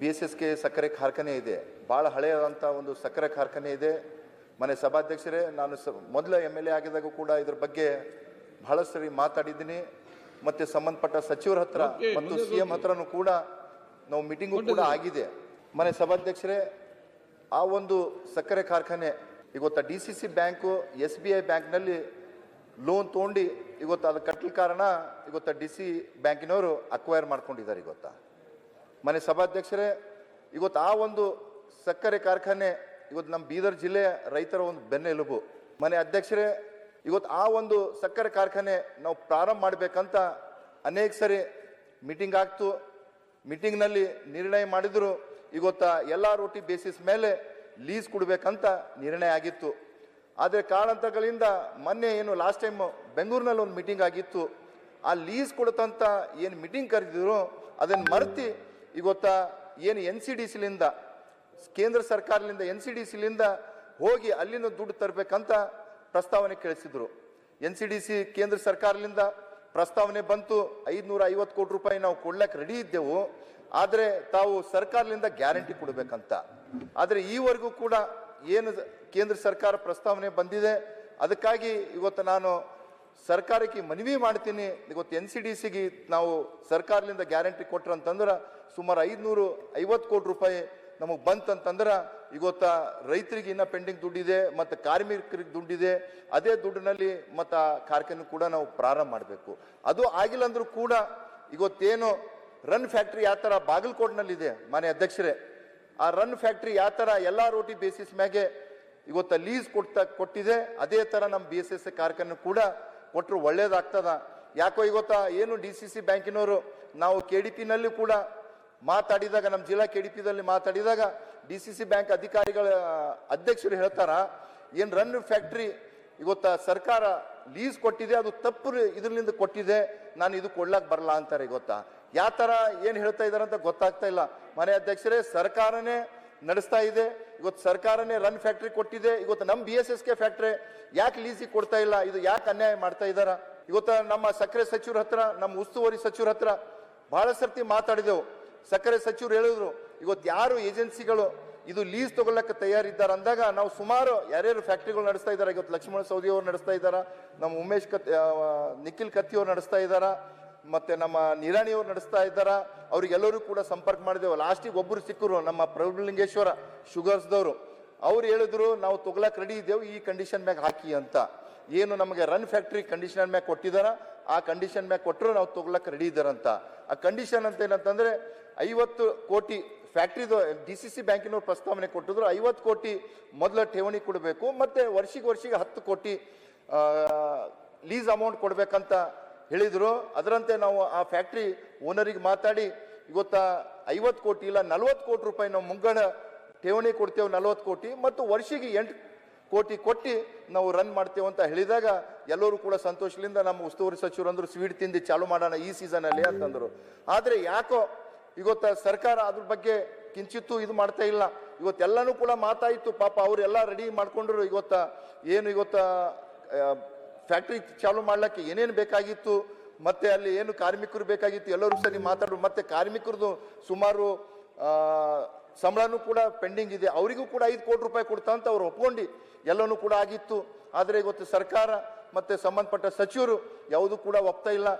B S S K ಸಕ್ಕರೆ ಕಾರ್ಖಾನೆ ಇದೆ. ಭಾಳ ಹಳೆಯಾದಂಥ ಒಂದು ಸಕ್ಕರೆ ಕಾರ್ಖಾನೆ ಇದೆ. ಮನೆ ಸಭಾಧ್ಯಕ್ಷರೇ ನಾನು ಸ ಮೊದಲ ಎಂ ಎಲ್ ಎ ಆಗಿದಾಗ ಕೂಡ ಇದ್ರ ಬಗ್ಗೆ ಬಹಳಷ್ಟು ಸರಿ ಮಾತಾಡಿದ್ದೀನಿ. ಮತ್ತು ಸಂಬಂಧಪಟ್ಟ ಸಚಿವರ ಹತ್ರ ಮತ್ತು ಸಿ ಎಂ ಹತ್ರನೂ ಕೂಡ ನಾವು ಮೀಟಿಂಗು ಕೂಡ ಆಗಿದೆ. ಮನೆ ಸಭಾಧ್ಯಕ್ಷರೇ ಆ ಒಂದು ಸಕ್ಕರೆ ಕಾರ್ಖಾನೆ ಇವತ್ತು D C C bank S B I ಬ್ಯಾಂಕ್ನಲ್ಲಿ ಲೋನ್ ತೊಗೊಂಡು ಇವತ್ತು ಅದು ಕಟ್ಟಲು ಕಾರಣ ಇವತ್ತು ಡಿ ಸಿ ಬ್ಯಾಂಕಿನವರು ಅಕ್ವೈರ್ ಮಾಡ್ಕೊಂಡಿದ್ದಾರೆ ಇವತ್ತು. ಮನೆ ಸಭಾಧ್ಯಕ್ಷರೇ, ಇವತ್ತು ಆ ಒಂದು ಸಕ್ಕರೆ ಕಾರ್ಖಾನೆ, ಇವತ್ತು ನಮ್ಮ ಬೀದರ್ ಜಿಲ್ಲೆಯ ರೈತರ ಒಂದು ಬೆನ್ನೆಲುಬು. ಮನೆ ಅಧ್ಯಕ್ಷರೇ, ಇವತ್ತು ಆ ಒಂದು ಸಕ್ಕರೆ ಕಾರ್ಖಾನೆ ನಾವು ಪ್ರಾರಂಭ ಮಾಡಬೇಕಂತ ಅನೇಕ ಸರಿ ಮೀಟಿಂಗ್ ಆಗ್ತು. ಮೀಟಿಂಗ್ನಲ್ಲಿ ನಿರ್ಣಯ ಮಾಡಿದ್ರು. ಇವತ್ತ ಎಲ್ಲ ರೋಟಿ ಬೇಸಿಸ್ ಮೇಲೆ ಲೀಸ್ ಕೊಡಬೇಕಂತ ನಿರ್ಣಯ ಆಗಿತ್ತು. ಆದರೆ ಕಾರಣಾಂತರಗಳಿಂದ ಮೊನ್ನೆ ಏನು ಲಾಸ್ಟ್ ಟೈಮ್ ಬೆಂಗಳೂರಿನಲ್ಲಿ ಒಂದು ಮೀಟಿಂಗ್ ಆಗಿತ್ತು. ಆ ಲೀಸ್ ಕೊಡತಂತ ಏನು ಮೀಟಿಂಗ್ ಕರೆದಿದ್ರು, ಅದನ್ನು ಮರೆತಿ ಇವತ್ತ ಏನು ಎನ್ ಸಿ ಡಿ ಸಿಲಿಂದ, ಕೇಂದ್ರ ಸರ್ಕಾರದಿಂದ ಎನ್ ಸಿ ಡಿ ಸಿಲಿಂದ ಹೋಗಿ ಅಲ್ಲಿಂದ ದುಡ್ಡು ತರಬೇಕಂತ ಪ್ರಸ್ತಾವನೆ ಕೇಳಿಸಿದ್ರು. ಎನ್ ಸಿ ಡಿ ಸಿ ಕೇಂದ್ರ ಸರ್ಕಾರದಿಂದ ಪ್ರಸ್ತಾವನೆ ಬಂತು ಐದುನೂರ ಐವತ್ತು ಕೋಟಿ ರೂಪಾಯಿ ನಾವು ಕೊಡ್ಲಕ್ಕೆ ರೆಡಿ ಇದ್ದೆವು, ಆದರೆ ತಾವು ಸರ್ಕಾರದಿಂದ ಗ್ಯಾರಂಟಿ ಕೊಡಬೇಕಂತ. ಆದರೆ ಈವರೆಗೂ ಕೂಡ ಏನು ಕೇಂದ್ರ ಸರ್ಕಾರ ಪ್ರಸ್ತಾವನೆ ಬಂದಿದೆ, ಅದಕ್ಕಾಗಿ ಇವತ್ತು ನಾನು ಸರ್ಕಾರಕ್ಕೆ ಮನವಿ ಮಾಡ್ತೀನಿ. ಇವತ್ತು ಎನ್ ಸಿ ಡಿ ಸಿಗೆ ನಾವು ಸರ್ಕಾರದಿಂದ ಗ್ಯಾರಂಟಿ ಕೊಟ್ರು ಅಂತಂದ್ರೆ ಸುಮಾರು ಐದುನೂರು ಐವತ್ತು ಕೋಟಿ ರೂಪಾಯಿ ನಮಗೆ ಬಂತಂತಂದ್ರೆ ಇವತ್ತ ರೈತರಿಗೆ ಇನ್ನೂ ಪೆಂಡಿಂಗ್ ದುಡ್ಡಿದೆ, ಮತ್ತು ಕಾರ್ಮಿಕರಿಗೆ ದುಡ್ಡಿದೆ. ಅದೇ ದುಡ್ಡಿನಲ್ಲಿ ಮತ್ತು ಆ ಕಾರ್ಖಾನೆ ಕೂಡ ನಾವು ಪ್ರಾರಂಭ ಮಾಡಬೇಕು. ಅದು ಆಗಿಲ್ಲ ಅಂದರೂ ಕೂಡ ಇವತ್ತೇನು ರನ್ ಫ್ಯಾಕ್ಟ್ರಿ ಯಾವ ಥರ ಬಾಗಲಕೋಟ್ನಲ್ಲಿದೆ ಮನೆ ಅಧ್ಯಕ್ಷರೇ, ಆ ರನ್ ಫ್ಯಾಕ್ಟ್ರಿ ಯಾವ ಥರ ಎಲ್ಲ ರೋಟಿ ಬೇಸಿಸ್ ಮ್ಯಾಗೆ ಇವತ್ತು ಲೀಸ್ ಕೊಡ್ತಾ ಕೊಟ್ಟಿದೆ, ಅದೇ ಥರ ನಮ್ಮ ಬಿ ಎಸ್ ಎಸ್ ಕಾರ್ಖಾನೆ ಕೂಡ ಕೊಟ್ಟರು ಒಳ್ಳೇದಾಗ್ತದ. ಯಾಕೋ ಇವತ್ತ ಏನು ಡಿ ಸಿ ಸಿ ಬ್ಯಾಂಕಿನವರು, ನಾವು ಕೆ ಡಿ ಪಿನಲ್ಲಿ ಕೂಡ ಮಾತಾಡಿದಾಗ, ನಮ್ಮ ಜಿಲ್ಲಾ ಕೆ ಡಿ ಪಿದಲ್ಲಿ ಮಾತಾಡಿದಾಗ, ಡಿ ಸಿ ಸಿ ಬ್ಯಾಂಕ್ ಅಧಿಕಾರಿಗಳ ಅಧ್ಯಕ್ಷರು ಹೇಳ್ತಾರ, ಏನು ರನ್ ಫ್ಯಾಕ್ಟ್ರಿ ಇವತ್ತ ಸರ್ಕಾರ ಲೀಸ್ ಕೊಟ್ಟಿದೆ, ಅದು ತಪ್ಪು ಇದರಿಂದ ಕೊಟ್ಟಿದೆ, ನಾನು ಇದು ಕೊಡ್ಲಾಕ್ ಬರಲ್ಲ ಅಂತಾರೆ ಗೊತ್ತಾ. ಯಾವ ಥರ ಏನು ಹೇಳ್ತಾ ಇದ್ದಾರೆ ಅಂತ ಗೊತ್ತಾಗ್ತಾ ಇಲ್ಲ. ಮನೆ ಅಧ್ಯಕ್ಷರೇ, ಸರ್ಕಾರನೇ ನಡೆಸ್ತಾ ಇದೆ ಇವತ್ತು ಸರ್ಕಾರನೇ ರನ್ ಫ್ಯಾಕ್ಟ್ರಿ ಕೊಟ್ಟಿದೆ, ಇವತ್ತು ನಮ್ಮ B S S K factory ಯಾಕೆ ಲೀಸಿಗೆ ಕೊಡ್ತಾ ಇಲ್ಲ, ಇದು ಯಾಕೆ ಅನ್ಯಾಯ ಮಾಡ್ತಾ ಇದ್ದಾರ ಇವತ್ತು ನಮ್ಮ ಸಕ್ಕರೆ ಸಚಿವರ ಹತ್ರ, ನಮ್ಮ ಉಸ್ತುವಾರಿ ಸಚಿವರ ಹತ್ರ ಬಹಳ ಸರ್ತಿ ಮಾತಾಡಿದೆವು. ಸಕ್ಕರೆ ಸಚಿವರು ಹೇಳಿದ್ರು, ಇವತ್ತು ಯಾರು ಏಜೆನ್ಸಿಗಳು ಇದು ಲೀಸ್ ತಗೊಳ್ಳಕ್ಕೆ ತಯಾರಿದ್ದಾರೆ? ಅಂದಾಗ ನಾವು ಸುಮಾರು ಯಾರ್ಯಾರು ಫ್ಯಾಕ್ಟ್ರಿಗಳು ನಡೆಸ್ತಾ ಇದ್ದಾರೆ ಇವತ್ತು ಲಕ್ಷ್ಮಣ ಸೌದಿ ಅವರು ನಡೆಸ್ತಾ ಇದ್ದಾರಾ ನಮ್ಮ ಉಮೇಶ್ ಕತ್ ನಿಖಿಲ್ ಕತ್ತಿ ಅವರು ನಡೆಸ್ತಾ ಇದ್ದಾರ ಮತ್ತೆ ನಮ್ಮ ನಿರಾಣಿ ಅವ್ರು ನಡೆಸ್ತಾ ಇದ್ದಾರ, ಅವ್ರಿಗೆಲ್ಲರೂ ಕೂಡ ಸಂಪರ್ಕ ಮಾಡಿದೆವು ಲಾಸ್ಟಿಗೆ ಒಬ್ಬರು ಸಿಕ್ಕರು, ನಮ್ಮ ಪ್ರಭುಲಿಂಗೇಶ್ವರ ಶುಗರ್ಸ್ದವರು. ಅವ್ರು ಹೇಳಿದ್ರು, ನಾವು ತೊಗೊಳಕ್ಕೆ ರೆಡಿ ಇದ್ದೇವೆ, ಈ ಕಂಡೀಷನ್ ಮ್ಯಾಗ ಹಾಕಿ ಅಂತ. ಏನು ನಮಗೆ ರನ್ ಫ್ಯಾಕ್ಟ್ರಿ ಕಂಡೀಷನ್ ಮ್ಯಾಗ ಕೊಟ್ಟಿದಾರ ಆ ಕಂಡೀಷನ್ ಮ್ಯಾಗ ಕೊಟ್ಟರು ನಾವು ತೊಗೊಳಕ್ಕೆ ರೆಡಿ ಇದ್ದಾರಂತ ಆ ಕಂಡೀಷನ್ ಅಂತ ಏನಂತಂದ್ರೆ, ಐವತ್ತು ಕೋಟಿ ಫ್ಯಾಕ್ಟ್ರಿದು ಡಿ ಸಿ ಸಿ ಬ್ಯಾಂಕಿನವ್ರು ಪ್ರಸ್ತಾವನೆ ಕೊಟ್ಟಿದ್ರು, ಐವತ್ತು ಕೋಟಿ ಮೊದಲ ಠೇವಣಿ ಕೊಡಬೇಕು, ಮತ್ತೆ ವರ್ಷಿಗೆ ವರ್ಷಿಗೆ ಹತ್ತು ಕೋಟಿ ಲೀಸ್ ಅಮೌಂಟ್ ಕೊಡ್ಬೇಕಂತ ಹೇಳಿದ್ರು. ಅದರಂತೆ ನಾವು ಆ ಫ್ಯಾಕ್ಟ್ರಿ ಓನರಿಗೆ ಮಾತಾಡಿ, ಇವತ್ತ ಐವತ್ತು ಕೋಟಿ ಇಲ್ಲ, ನಲ್ವತ್ತು ಕೋಟಿ ರೂಪಾಯಿ ನಾವು ಮುಂಗಡ ಠೇವಣಿ ಕೊಡ್ತೇವೆ, ನಲ್ವತ್ತು ಕೋಟಿ, ಮತ್ತು ವರ್ಷಿಗೆ ಎಂಟು ಕೋಟಿ ಕೊಟ್ಟು ನಾವು ರನ್ ಮಾಡ್ತೇವೆ ಅಂತ ಹೇಳಿದಾಗ ಎಲ್ಲರೂ ಕೂಡ ಸಂತೋಷದಿಂದ ನಮ್ಮ ಉಸ್ತುವಾರಿ ಸಚಿವರು ಅಂದರು ಸ್ವೀಟ್ ತಿಂದು ಚಾಲು ಮಾಡೋಣ ಈ ಸೀಸನಲ್ಲಿ ಅಂತಂದ್ರು. ಆದರೆ ಯಾಕೋ ಇವತ್ತ ಸರ್ಕಾರ ಅದ್ರ ಬಗ್ಗೆ ಕಿಂಚಿತ್ತೂ ಇದು ಮಾಡ್ತಾ ಇಲ್ಲ. ಇವತ್ತೆಲ್ಲನೂ ಕೂಡ ಮಾತಾಯಿತು, ಪಾಪ ಅವರೆಲ್ಲ ರೆಡಿ ಮಾಡ್ಕೊಂಡ್ರು, ಇವತ್ತ ಏನು ಇವತ್ತ ಫ್ಯಾಕ್ಟ್ರಿ ಚಾಲು ಮಾಡ್ಲಿಕ್ಕೆ ಏನೇನು ಬೇಕಾಗಿತ್ತು, ಮತ್ತೆ ಅಲ್ಲಿ ಏನು ಕಾರ್ಮಿಕರು ಬೇಕಾಗಿತ್ತು, ಎಲ್ಲರೂ ಸರಿ ಮಾತಾಡ್ರು, ಮತ್ತೆ ಕಾರ್ಮಿಕರದು ಸುಮಾರು ಸಂಬಳನೂ ಕೂಡ ಪೆಂಡಿಂಗ್ ಇದೆ. ಅವರಿಗೂ ಕೂಡ ಐದು ಕೋಟಿ ರೂಪಾಯಿ ಕೊಡ್ತಾ ಅಂತ ಅವ್ರು ಒಪ್ಕೊಂಡು, ಎಲ್ಲನೂ ಕೂಡ ಆಗಿತ್ತು. ಆದರೆ ಇವತ್ತು ಸರ್ಕಾರ ಮತ್ತೆ ಸಂಬಂಧಪಟ್ಟ ಸಚಿವರು ಯಾವುದೂ ಕೂಡ ಒಪ್ತಾ ಇಲ್ಲ.